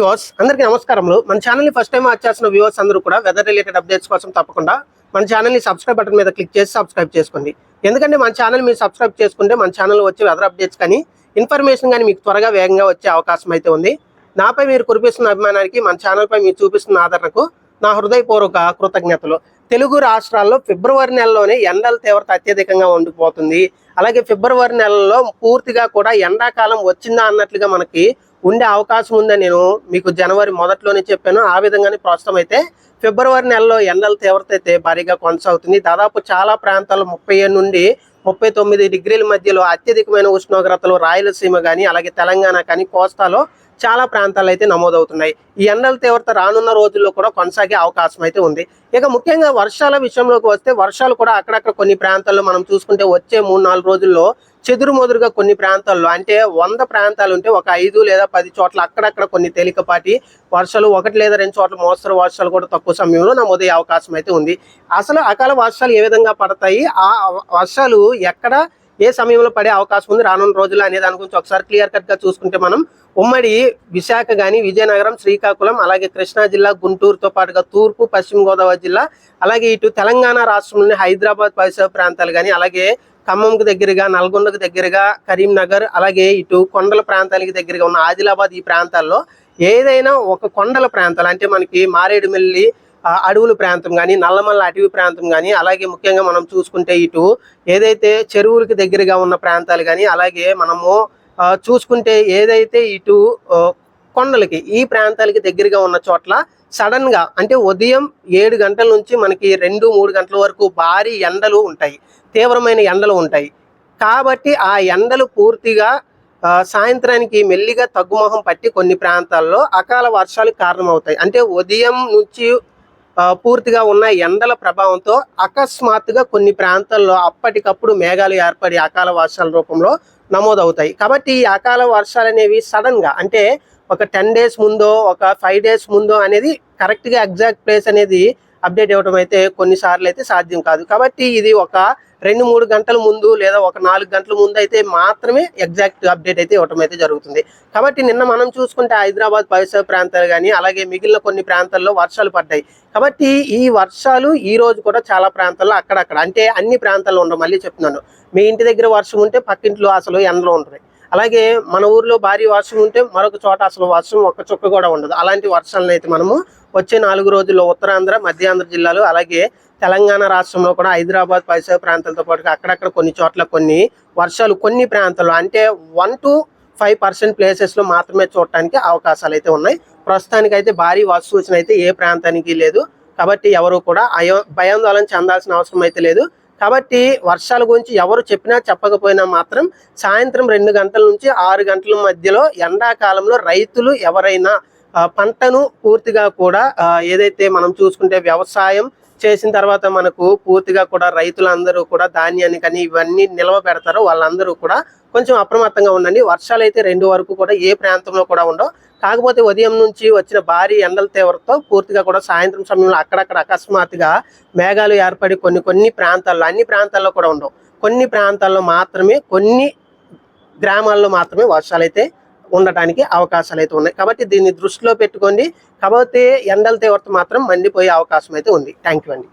Viewers అందరికీ నమస్కారములు. మన ఛానల్ని ఫస్ట్ టైం వాచ్ చేసిన వ్యూవర్స్ అందరూ కూడా వెదర్ రిలేటెడ్ అప్డేట్స్ కోసం తప్పకుండా మన ఛానల్ని సబ్స్క్రైబ్ బటన్ మీద క్లిక్ చేసి సబ్స్క్రైబ్ చేసుకోండి. ఎందుకంటే మన ఛానల్ మీరు సబ్స్క్రైబ్ చేసుకుంటే మన ఛానల్ వచ్చే వెదర్ అప్డేట్స్ కానీ ఇన్ఫర్మేషన్ కానీ మీకు త్వరగా వేగంగా వచ్చే అవకాశం అయితే ఉంది. నాపై మీరు కురిపిస్తున్న అభిమానానికి మన ఛానల్పై మీరు చూపిస్తున్న ఆదరణకు నా హృదయపూర్వక కృతజ్ఞతలు. తెలుగు రాష్ట్రాల్లో ఫిబ్రవరి నెలలోనే ఎండల తీవ్రత అత్యధికంగా ఉండిపోతుంది. అలాగే ఫిబ్రవరి నెలలో పూర్తిగా కూడా ఎండాకాలం వచ్చిందా అన్నట్లుగా మనకి ఉండే అవకాశం ఉందని నేను మీకు జనవరి మొదట్లోనే చెప్పాను. ఆ విధంగానే ప్రస్తుతం అయితే ఫిబ్రవరి నెలలో ఎండల తీవ్రత అయితే భారీగా కొనసాగుతుంది. దాదాపు చాలా ప్రాంతాల్లో ముప్పై నుండి ముప్పై తొమ్మిది డిగ్రీల మధ్యలో అత్యధికమైన ఉష్ణోగ్రతలు రాయలసీమ కానీ అలాగే తెలంగాణ కానీ కోస్తాలో చాలా ప్రాంతాలు అయితే నమోదవుతున్నాయి. ఈ ఎండల తీవ్రత రానున్న రోజుల్లో కూడా కొనసాగే అవకాశం అయితే ఉంది. ఇక ముఖ్యంగా వర్షాల విషయంలోకి వస్తే వర్షాలు కూడా అక్కడక్కడ కొన్ని ప్రాంతాల్లో మనం చూసుకుంటే వచ్చే మూడు నాలుగు రోజుల్లో చెదురుమదురుగా కొన్ని ప్రాంతాల్లో అంటే వంద ప్రాంతాలు ఉంటే ఒక ఐదు లేదా పది చోట్ల అక్కడక్కడ కొన్ని తేలికపాటి వర్షాలు ఒకటి లేదా రెండు చోట్ల మోస్తరు వర్షాలు కూడా తక్కువ సమయంలో నమోదయ్యే అవకాశం అయితే ఉంది. అసలు అకాల వర్షాలు ఏ విధంగా పడతాయి? ఆ వర్షాలు ఎక్కడ ఏ సమయంలో పడే అవకాశం ఉంది రానున్న రోజులు అనే దాని గురించి ఒకసారి క్లియర్ కట్గా చూసుకుంటే మనం ఉమ్మడి విశాఖ కానీ విజయనగరం శ్రీకాకుళం అలాగే కృష్ణా జిల్లా గుంటూరుతో పాటుగా తూర్పు పశ్చిమ గోదావరి జిల్లా అలాగే ఇటు తెలంగాణ రాష్ట్రంలోని హైదరాబాద్ పరిసర ప్రాంతాలు కానీ అలాగే ఖమ్మంకి దగ్గరగా నల్గొండకు దగ్గరగా కరీంనగర్ అలాగే ఇటు కొండల ప్రాంతానికి దగ్గరగా ఉన్న ఆదిలాబాద్ ఈ ప్రాంతాల్లో ఏదైనా ఒక కొండల ప్రాంతాలు అంటే మనకి మారేడుమిల్లి అడవుల ప్రాంతం కానీ నల్లమల్ల అటవీ ప్రాంతం కానీ అలాగే ముఖ్యంగా మనం చూసుకుంటే ఇటు ఏదైతే చెరువులకి దగ్గరగా ఉన్న ప్రాంతాలు కానీ అలాగే మనము చూసుకుంటే ఏదైతే ఇటు కొండలకి ఈ ప్రాంతాలకి దగ్గరగా ఉన్న చోట్ల సడన్గా అంటే ఉదయం ఏడు గంటల నుంచి మనకి రెండు మూడు గంటల వరకు భారీ ఎండలు ఉంటాయి. తీవ్రమైన ఎండలు ఉంటాయి. కాబట్టి ఆ ఎండలు పూర్తిగా సాయంత్రానికి మెల్లిగా తగ్గుమొహం పట్టి కొన్ని ప్రాంతాల్లో అకాల వర్షాలు కారణమవుతాయి. అంటే ఉదయం నుంచి పూర్తిగా ఉన్న ఎండల ప్రభావంతో అకస్మాత్తుగా కొన్ని ప్రాంతాల్లో అప్పటికప్పుడు మేఘాలు ఏర్పడి అకాల వర్షాల రూపంలో నమోదవుతాయి. కాబట్టి ఈ అకాల వర్షాలు అనేవి సడన్గా అంటే ఒక టెన్ డేస్ ముందో ఒక ఫైవ్ డేస్ ముందో అనేది కరెక్ట్గా ఎగ్జాక్ట్ ప్లేస్ అనేది అప్డేట్ ఇవ్వడం అయితే కొన్నిసార్లు అయితే సాధ్యం కాదు. కాబట్టి ఇది ఒక రెండు మూడు గంటల ముందు లేదా ఒక నాలుగు గంటల ముందు అయితే మాత్రమే ఎగ్జాక్ట్ అప్డేట్ అయితే ఇవ్వటం అయితే జరుగుతుంది. కాబట్టి నిన్న మనం చూసుకుంటే హైదరాబాద్ పరిసర ప్రాంతాలు కానీ అలాగే మిగిలిన కొన్ని ప్రాంతాల్లో వర్షాలు పడ్డాయి. కాబట్టి ఈ వర్షాలు ఈ రోజు కూడా చాలా ప్రాంతాల్లో అక్కడక్కడ అంటే అన్ని ప్రాంతాల్లో ఉండవు మళ్ళీ చెప్తున్నాను. మీ ఇంటి దగ్గర వర్షం ఉంటే పక్కింట్లో అసలు ఎండలో ఉంటుంది అలాగే మన ఊర్లో భారీ వర్షం ఉంటే మరొక చోట అసలు వర్షం ఒక్క చుక్క కూడా ఉండదు. అలాంటి వర్షాలను అయితే మనము వచ్చే నాలుగు రోజుల్లో ఉత్తరాంధ్ర మధ్యాంధ్ర జిల్లాలు అలాగే తెలంగాణ రాష్ట్రంలో కూడా హైదరాబాద్ పరిసర ప్రాంతాలతో పాటు అక్కడక్కడ కొన్ని చోట్ల కొన్ని వర్షాలు కొన్ని ప్రాంతాల్లో అంటే వన్ టు ఫైవ్ పర్సెంట్ ప్లేసెస్లో మాత్రమే చూడటానికి అవకాశాలు అయితే ఉన్నాయి. ప్రస్తుతానికి అయితే భారీ వర్ష సూచన అయితే ఏ ప్రాంతానికి లేదు. కాబట్టి ఎవరు కూడా అయో భయాందోళన చెందాల్సిన అవసరం అయితే లేదు. కాబట్టి వర్షాల గురించి ఎవరు చెప్పినా చెప్పకపోయినా మాత్రం సాయంత్రం రెండు గంటల నుంచి ఆరు గంటల మధ్యలో ఎండాకాలంలో రైతులు ఎవరైనా పంటను పూర్తిగా కూడా ఏదైతే మనం చూసుకుంటే వ్యవసాయం చేసిన తర్వాత మనకు పూర్తిగా కూడా రైతులందరూ కూడా ధాన్యాన్ని కానీ ఇవన్నీ నిల్వ పెడతారో. వాళ్ళందరూ కూడా కొంచెం అప్రమత్తంగా ఉండండి. వర్షాలు అయితే రెండు వరకు కూడా ఏ ప్రాంతంలో కూడా ఉండవు. కాకపోతే ఉదయం నుంచి వచ్చిన భారీ ఎండల తీవ్రతో పూర్తిగా కూడా సాయంత్రం సమయంలో అక్కడక్కడ అకస్మాత్తుగా మేఘాలు ఏర్పడి కొన్ని కొన్ని ప్రాంతాల్లో అన్ని ప్రాంతాల్లో కూడా ఉండవు. కొన్ని ప్రాంతాల్లో మాత్రమే కొన్ని గ్రామాల్లో మాత్రమే వర్షాలు అయితే ఉండటానికి అవకాశాలు అయితే ఉన్నాయి. కాబట్టి దీన్ని దృష్టిలో పెట్టుకోండి. కాకపోతే ఎండల తీవ్రత మాత్రం మండిపోయే అవకాశం అయితే ఉంది. థ్యాంక్ యూ అండి.